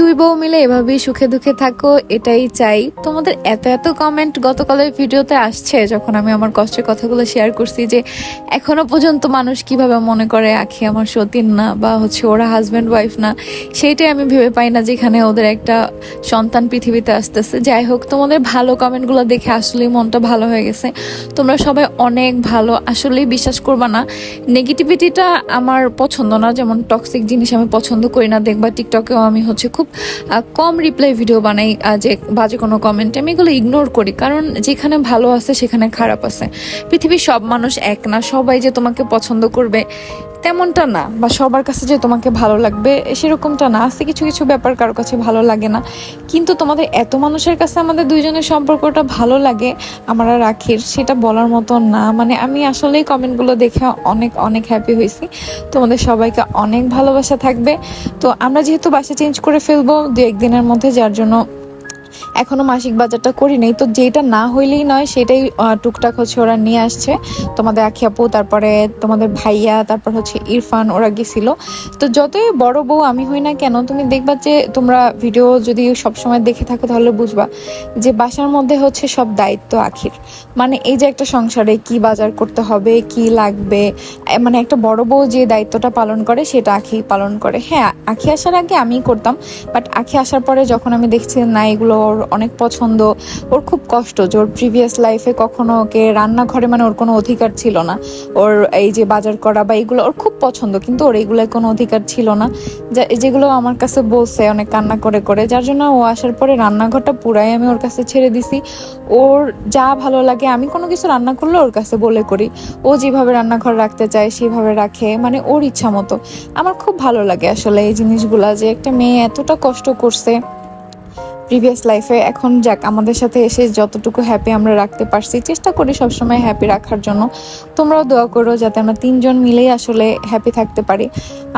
দুই বউ মিলে এভাবেই সুখে দুঃখে থাকো, এটাই চাই। তোমাদের এত এত কমেন্ট গতকালের ভিডিওতে আসছে, যখন আমি আমার কষ্টের কথাগুলো শেয়ার করছি যে, এখনও পর্যন্ত মানুষ কীভাবে মনে করে, আখি আমার সতীন না, বা হচ্ছে ওরা হাজব্যান্ড ওয়াইফ না, সেইটাই আমি ভেবে পাই না যেখানে ওদের একটা সন্তান পৃথিবীতে আসতেছে। যাই হোক, তোমাদের ভালো কমেন্টগুলো দেখে আসলেই মনটা ভালো হয়ে গেছে। তোমরা সবাই অনেক ভালো, আসলেই বিশ্বাস করবা না। নেগেটিভিটিটা আমার পছন্দ না, যেমন টক্সিক জিনিস আমি পছন্দ করি না, দেখবা টিকটকেও আমি হচ্ছে খুব কম রিপ্লাই ভিডিও বানাই যে বাজে কোনো কমেন্ট আমি এগুলো ইগনোর করি। কারণ যেখানে ভালো আছে, সেখানে খারাপ আছে। পৃথিবীর সব মানুষ এক না। সবাই যে তোমাকে পছন্দ করবে তেমনটা না, বা সবার কাছে যে তোমাকে ভালো লাগবে সেরকমটা না। আছে কিছু কিছু ব্যাপার কারও কাছে ভালো লাগে না। কিন্তু তোমাদের এত মানুষের কাছে আমাদের দুইজনের সম্পর্কটা ভালো লাগে, আমরা রাখির সেটা বলার মতো না। মানে আমি আসলেই কমেন্টগুলো দেখে অনেক অনেক হ্যাপি হয়েছি। তোমাদের সবাইকে অনেক ভালোবাসা থাকবে। তো আমরা যেহেতু বাসা চেঞ্জ করে ফেলব দু একদিনের মধ্যে, যার জন্য এখনও মাসিক বাজারটা করি নাই। তো যেটা না হইলেই নয়, সেটাই টুকটাক হচ্ছে ওরা নিয়ে আসছে। তোমাদের আখি আপু, তারপরে তোমাদের ভাইয়া, তারপর হচ্ছে ইরফান, ওরা গেছিল। তো যতই বড় বউ আমি হই না কেন, তুমি দেখবা যে তোমরা ভিডিও যদি সবসময় দেখে থাকো, তাহলে বুঝবা যে বাসার মধ্যে হচ্ছে সব দায়িত্ব আখির। মানে এই যে একটা সংসারে কি বাজার করতে হবে, কি লাগবে মানে একটা বড় বউ যে দায়িত্বটা পালন করে, সেটা আখি পালন করে। হ্যাঁ আখি আসার আগে আমিই করতাম, বাট আখি আসার পরে যখন আমি দেখছি না, এগুলো ওর অনেক পছন্দ, ওর খুব কষ্ট যে ওর প্রিভিয়াস লাইফে কখনো ওকে রান্নাঘরে মানে ওর কোনো অধিকার ছিল না। ওর এই যে বাজার করা বা এগুলো ওর খুব পছন্দ, কিন্তু ওর এগুলোয় কোনো অধিকার ছিল না। যেগুলো আমার কাছে বলছে, অনেক কান্না করে করে, যার জন্য ও আসার পরে রান্নাঘরটা পুরাই আমি ওর কাছে ছেড়ে দিছি। ওর যা ভালো লাগে আমি কোনো কিছু রান্না করলে ওর কাছে বলে করি। ও যেভাবে রান্নাঘর রাখতে চায় সেভাবে রাখে মানে ওর ইচ্ছা মতো। আমার খুব ভালো লাগে আসলে এই জিনিসগুলা যে একটা মেয়ে এতটা কষ্ট করছে। প্রিভিয়াস লাইফে এখন যাক, আমাদের সাথে এসে যতটুকু হ্যাপি আমরা রাখতে পারছি, চেষ্টা করি সবসময় হ্যাপি রাখার জন্য। তোমরাও দোয়া করো যাতে আমরা তিনজন মিলেই আসলে হ্যাপি থাকতে পারি।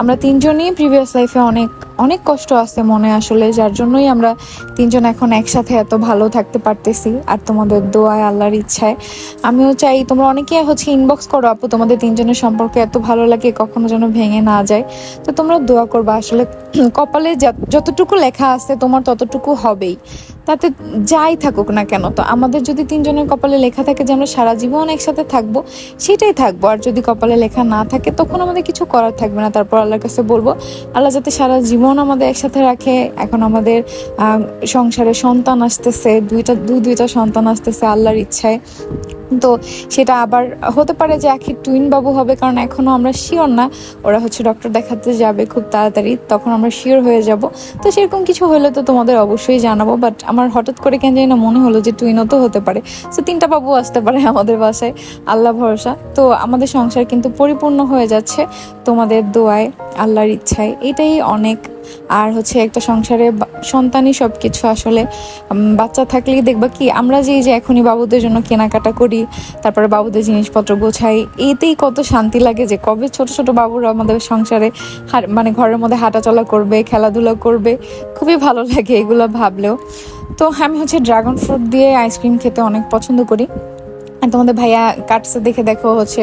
আমরা তিনজনই প্রিভিয়াস লাইফে অনেক অনেক কষ্ট আছে মনে আসলে, যার জন্যই আমরা তিনজন এখন একসাথে এত ভালো থাকতে পারতেছি আর তোমাদের দোয়ায়, আল্লাহর ইচ্ছায়। আমিও চাই তোমরা অনেকে হচ্ছে ইনবক্স করো, আপু, তোমাদের তিনজনের সম্পর্কে এত ভালো লাগে, কখনো যেন ভেঙে না যায়। তো তোমরা দোয়া করবা, আসলে কপালে যতটুকু লেখা আছে তোমার ততটুকু হবেই। তাতে যাই থাকুক না কেন, তো আমাদের যদি তিনজনের কপালে লেখা থাকে যে আমরা সারা জীবন একসাথে থাকব, সেটাই থাকব। আর যদি কপালে লেখা না থাকে, তখন আমাদের কিছু করার থাকবে না। তারপর আল্লাহর কাছে বলব, আল্লাহ যাতে সারা জীবন আমাদের একসাথে রাখে। এখন আমাদের সংসারে সন্তান আসতেছে, দুইটা, দুই, দুইটা সন্তান আসতেছে আল্লাহর ইচ্ছায়। তো সেটা আবার হতে পারে যে আখির টুইন বাবু হবে, কারণ এখনও আমরা শিওর না। ওরা হচ্ছে ডক্টর দেখাতে যাবে খুব তাড়াতাড়ি, তখন আমরা শিওর হয়ে যাব। তো সেরকম কিছু হলে তো তোমাদের অবশ্যই জানাব বাট আমার হঠাৎ করে কেন জানি না মনে হলো যে টুইনও তো হতে পারে। তো তিনটা বাবু আসতে পারে আমাদের বাসায়, আল্লাহ ভরসা। তো আমাদের সংসার কিন্তু পরিপূর্ণ হয়ে যাচ্ছে, তোমাদের দোয়ায়, আল্লাহর ইচ্ছায়, এটাই অনেক আর হচ্ছে একটা সংসারে সন্তানই সব কিছু আসলে বাচ্চা থাকলেই দেখবা কি, আমরা যে যে এখনই বাবুদের জন্য কেনাকাটা করি, তারপরে বাবুদের জিনিসপত্র গোছাই, এতেই কত শান্তি লাগে যে কবে ছোট ছোট বাবুরা আমাদের সংসারে মানে ঘরের মধ্যে হাঁটাচলা করবে, খেলাধুলা করবে, খুবই ভালো লাগে এগুলো ভাবলেও। তো আমি হচ্ছে ড্রাগন ফ্রুট দিয়ে আইসক্রিম খেতে অনেক পছন্দ করি। আর তোমাদের ভাইয়া কাটছে দেখে দেখো হচ্ছে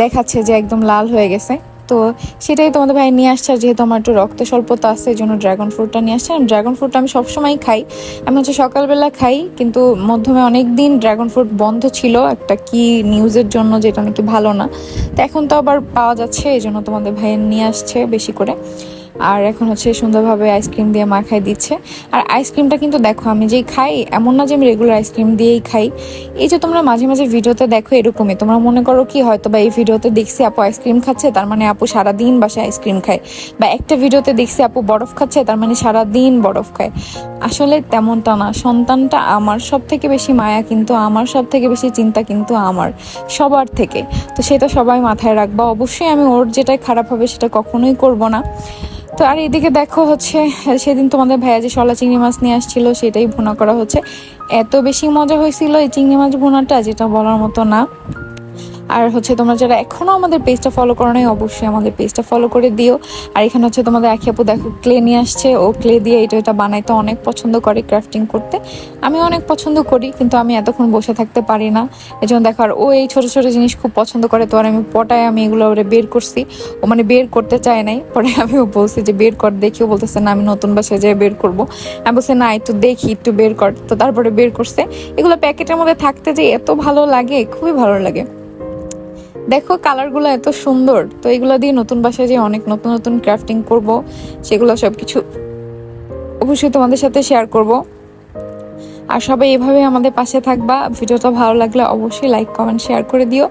দেখাচ্ছে যে একদম লাল হয়ে গেছে। তো সেটাই তোমাদের ভাই নিয়ে আসছে, আর যেহেতু আমার একটু রক্ত স্বল্পতা আছে, এই জন্য ড্রাগন ফ্রুটটা নিয়ে আসছে। ড্রাগন ফ্রুটটা আমি সবসময় খাই। আমি হচ্ছে সকালবেলা খাই, কিন্তু মধ্যমে অনেক দিন ড্রাগন ফ্রুট বন্ধ ছিল। একটা কি নিউজের জন্য যেটা নাকি ভালো না। তো এখন তো আবার পাওয়া যাচ্ছে, এই জন্য তোমাদের ভাইয়ের নিয়ে আসছে বেশি করে। আর এখন হচ্ছে সুন্দরভাবে আইসক্রিম দিয়ে মাখাই দিচ্ছে। আর আইসক্রিমটা কিন্তু দেখো, আমি যেই খাই, এমন না যে আমি রেগুলার আইসক্রিম দিয়েই খাই। এই যে তোমরা মাঝে মাঝে ভিডিওতে দেখো এরকমই, তোমরা মনে করো কি হয়তো বা এই ভিডিওতে দেখছি আপু আইসক্রিম খাচ্ছে, তার মানে আপু সারাদিন বাসায় আইসক্রিম খায়। বা একটা ভিডিওতে দেখছি আপু বরফ খাচ্ছে, তার মানে সারাদিন বরফ খায়। আসলে তেমনটা না, সন্তানটা আমার সব থেকে বেশি মায়া কিন্তু আমার সব থেকে বেশি চিন্তা কিন্তু আমার, সবার থেকে। তো সেটা সবাই মাথায় রাখবা। অবশ্যই আমি ওর যেটাই খারাপ হবে সেটা কখনোই করব না। তো আর এদিকে দেখো হচ্ছে, সেদিন তোমাদের ভাইয়া যে শলা চিংড়ি মাছ নিয়ে আসছিল, সেটাই ভুনা করা হচ্ছে। এত বেশি মজা হয়েছিল এই চিংড়ি মাছ ভুনাটা, যেটা বলার মতো না। আর হচ্ছে তোমরা যারা এখনও আমাদের পেজটা ফলো করো নাই, অবশ্যই আমাদের পেজটা ফলো করে দিও। আর এখানে হচ্ছে তোমাদের আখি আপু দেখো ক্লে নিয়ে আসছে। ও ক্লে দিয়ে এটা এটা বানাইতে অনেক পছন্দ করে ক্রাফটিং করতে। আমি অনেক পছন্দ করি, কিন্তু আমি এতক্ষণ বসে থাকতে পারি না। এই জন্য দেখো, আর ও এই ছোটো ছোটো জিনিস খুব পছন্দ করে, তো আর আমি পটায় আমি এগুলো ওরে বের করছি। ও মানে বের করতে চায় নাই, পরে আমি ও বলছি যে, বের কর দেখিও বলতেছে, না, আমি নতুন বাসায় যেয়ে বের করব। আমি বলছি, না, একটু দেখি, একটু বের কর। তো তারপরে বের করছে। এগুলো প্যাকেটের মধ্যে থাকতে যে এত ভালো লাগে, খুবই ভালো লাগে। দেখো কালারগুলো এত সুন্দর, তো এগুলো দিয়ে নতুন বাসায় যে অনেক নতুন নতুন ক্রাফটিং করব, সেগুলো সব কিছু অবশ্যই তোমাদের সাথে শেয়ার করব। আর সবাই এভাবে আমাদের পাশে থাকবা। ভিডিওটা ভালো লাগলে অবশ্যই লাইক কমেন্ট শেয়ার করে দিও।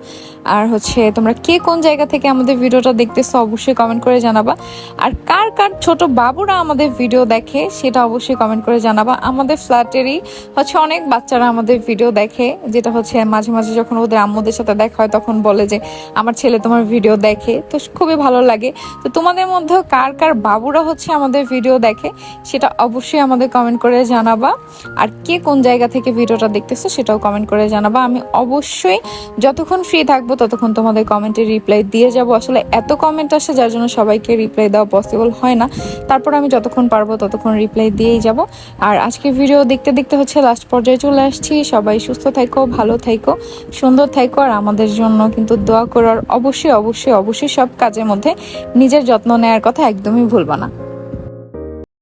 আর হচ্ছে, তোমরা কে কোন জায়গা থেকে আমাদের ভিডিওটা দেখতেছো অবশ্যই কমেন্ট করে জানাবা। আর কার কার ছোট বাবুরা আমাদের ভিডিও দেখে, সেটা অবশ্যই কমেন্ট করে জানাবা। আমাদের ফ্ল্যাটেরই হচ্ছে অনেক বাচ্চারা আমাদের ভিডিও দেখে, যেটা হচ্ছে মাঝে মাঝে যখন ওদের আম্মুদের সাথে দেখা হয়, তখন বলে যে, আমার ছেলে তোমার ভিডিও দেখে। তো খুবই ভালো লাগে। তো তোমাদের মধ্যেও কার কার বাবুরা হচ্ছে আমাদের ভিডিও দেখে, সেটা অবশ্যই আমাদের কমেন্ট করে জানাবা। আর কে কোন জায়গা থেকে ভিডিওটা দেখতেছো সেটাও কমেন্ট করে জানাবা। আমি অবশ্যই যতক্ষণ ফ্রি থাকব ততক্ষণ তোমাদের কমেন্টে রিপ্লাই দিয়ে যাব। আসলে এত কমেন্ট আসে যার জন্য সবাইকে রিপ্লাই দেওয়া পসিবল হয় না। তারপর আমি যতক্ষণ পারব ততক্ষণ রিপ্লাই দিয়েই যাব। আর আজকে ভিডিও দেখতে দেখতে হচ্ছে লাস্ট পর্যায়ে চলে আসছি। সবাই সুস্থ থাইকো, ভালো থাইকো, সুন্দর থাইকো। আর আমাদের জন্য কিন্তু দোয়া করার অবশ্যই অবশ্যই অবশ্যই সব কাজের মধ্যে নিজের যত্ন নেওয়ার কথা একদমই ভুলবা না।